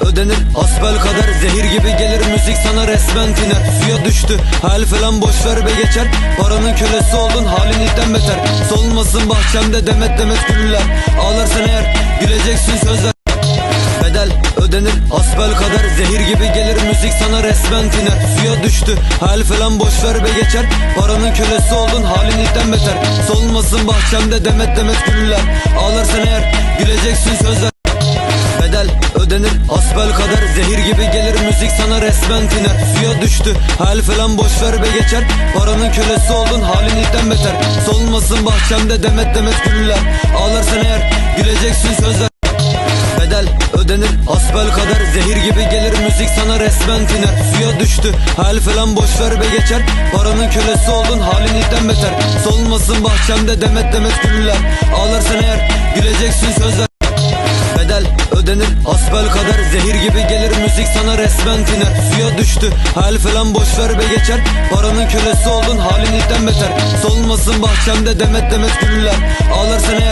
ödenir Asbel kadar zehir gibi gelir müzik sana resmen tiner. Suya düştü hal falan boş ver be geçer. Paranın kölesi oldun halin itten beter. Solmasın bahçemde demet demet güller Ağlarsan eğer güleceksin sözler. Bedel ödenir asbel kadar zehir gibi gelir müzik sana resmen tiner. Suya düştü hal falan boş ver be geçer. Paranın kölesi oldun halin itten beter. Solmasın bahçemde demet demet güller Ağlarsan eğer güleceksin sözler asbel kadar zehir gibi gelir müzik sana resmen tiner. Suya düştü hal falan boş ver be geçer. Paranın kölesi oldun halin itten beter. Solmasın bahçemde demet demet güller. Ağlarsan eğer güleceksin sözler. Bedel ödenir asbel kadar zehir gibi gelir müzik sana resmen tiner. Suya düştü hal falan boş ver be geçer. Paranın kölesi oldun halin itten beter. Solmasın bahçemde demet demet güller. Ağlarsan eğer Ödenir asbel kadar zehir gibi gelir. Müzik sana resmen tiner. Suya düştü hal falan boş ver be geçer. Paranın kölesi oldun halin itten beter. Solmasın bahçemde demet demet güller. Güleceksin sözler